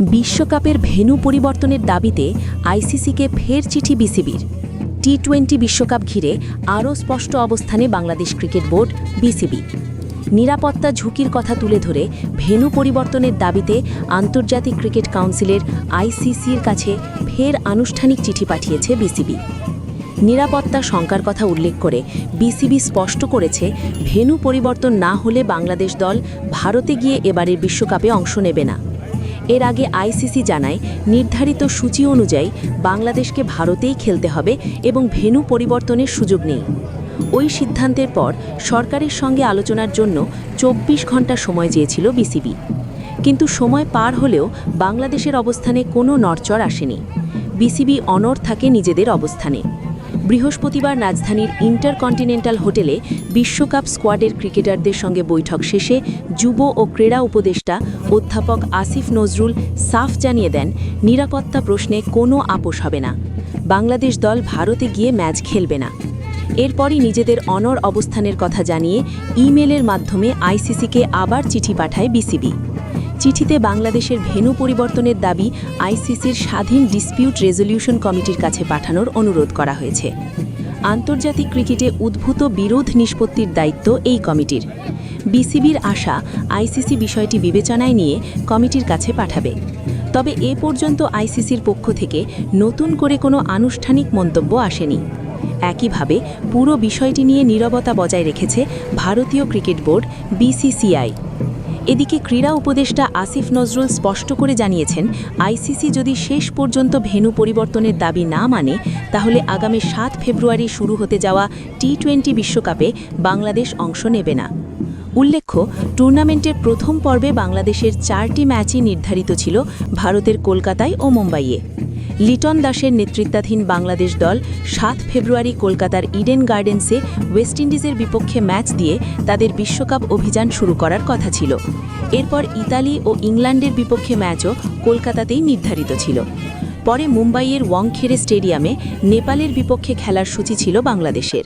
বিশ্বকাপের ভেন্যু পরিবর্তনের দাবিতে আইসিসিকে ফের চিঠি বিসিবির। টি টোয়েন্টি বিশ্বকাপ ঘিরে আরও স্পষ্ট অবস্থানে বাংলাদেশ ক্রিকেট বোর্ড, বিসিবি। নিরাপত্তা ঝুঁকির কথা তুলে ধরে ভেন্যু পরিবর্তনের দাবিতে আন্তর্জাতিক ক্রিকেট কাউন্সিলের আইসিসির কাছে ফের আনুষ্ঠানিক চিঠি পাঠিয়েছে বিসিবি। নিরাপত্তা শঙ্কার কথা উল্লেখ করে বিসিবি স্পষ্ট করেছে, ভেন্যু পরিবর্তন না হলে বাংলাদেশ দল ভারতে গিয়ে এবারের বিশ্বকাপে অংশ নেবে না। এর আগে আইসিসি জানায়, নির্ধারিত সূচি অনুযায়ী বাংলাদেশকে ভারতেই খেলতে হবে এবং ভেন্যু পরিবর্তনের সুযোগ নেই। ওই সিদ্ধান্তের পর সরকারের সঙ্গে আলোচনার জন্য চব্বিশ ঘণ্টা সময় চেয়েছিল বিসিবি। কিন্তু সময় পার হলেও বাংলাদেশের অবস্থানে কোনো নড়চড় আসেনি। বিসিবি অনড় থাকে নিজেদের অবস্থানে। বৃহস্পতিবার রাজধানীর ইন্টারকন্টিনেন্টাল হোটেলে বিশ্বকাপ স্কোয়াডের ক্রিকেটারদের সঙ্গে বৈঠক শেষে যুব ও ক্রীড়া উপদেষ্টা অধ্যাপক আসিফ নজরুল সাফ জানিয়ে দেন, নিরাপত্তা প্রশ্নে কোনো আপোষ হবে না। বাংলাদেশ দল ভারতে গিয়ে ম্যাচ খেলবে না। এরপরই নিজেদের অনর অবস্থানের কথা জানিয়ে ইমেলের মাধ্যমে আইসিসিকে আবার চিঠি পাঠায় বিসিবি। চিঠিতে বাংলাদেশের ভেন্যু পরিবর্তনের দাবি আইসিসির স্বাধীন ডিসপিউট রেজলিউশন কমিটির কাছে পাঠানোর অনুরোধ করা হয়েছে। আন্তর্জাতিক ক্রিকেটে উদ্ভূত বিরোধ নিষ্পত্তির দায়িত্ব এই কমিটির। বিসিবির আশা আইসিসি বিষয়টি বিবেচনায় নিয়ে কমিটির কাছে পাঠাবে। তবে এ পর্যন্ত আইসিসির পক্ষ থেকে নতুন করে কোনো আনুষ্ঠানিক মন্তব্য আসেনি। একইভাবে পুরো বিষয়টি নিয়ে নীরবতা বজায় রেখেছে ভারতীয় ক্রিকেট বোর্ড বিসিসিআই। এদিকে ক্রীড়া উপদেষ্টা আসিফ নজরুল স্পষ্ট করে জানিয়েছেন, আইসিসি যদি শেষ পর্যন্ত ভেন্যু পরিবর্তনের দাবি না মানে তাহলে আগামী সাত ফেব্রুয়ারি শুরু হতে যাওয়া টি টোয়েন্টি বিশ্বকাপে বাংলাদেশ অংশ নেবে না। উল্লেখ্য, টুর্নামেন্টের প্রথম পর্বে বাংলাদেশের চারটি ম্যাচই নির্ধারিত ছিল, ভারতের কলকাতায় ও মুম্বাইয়ে। লিটন দাসের নেতৃত্বাধীন বাংলাদেশ দল সাত ফেব্রুয়ারি কলকাতার ইডেন গার্ডেন্সে ওয়েস্ট ইন্ডিজের বিপক্ষে ম্যাচ দিয়ে তাদের বিশ্বকাপ অভিযান শুরু করার কথা ছিল। এরপর ইতালি ও ইংল্যান্ডের বিপক্ষে ম্যাচও কলকাতাতেই নির্ধারিত ছিল। পরে মুম্বাইয়ের ওয়াংখেড়ে স্টেডিয়ামে নেপালের বিপক্ষে খেলার সূচি ছিল বাংলাদেশের।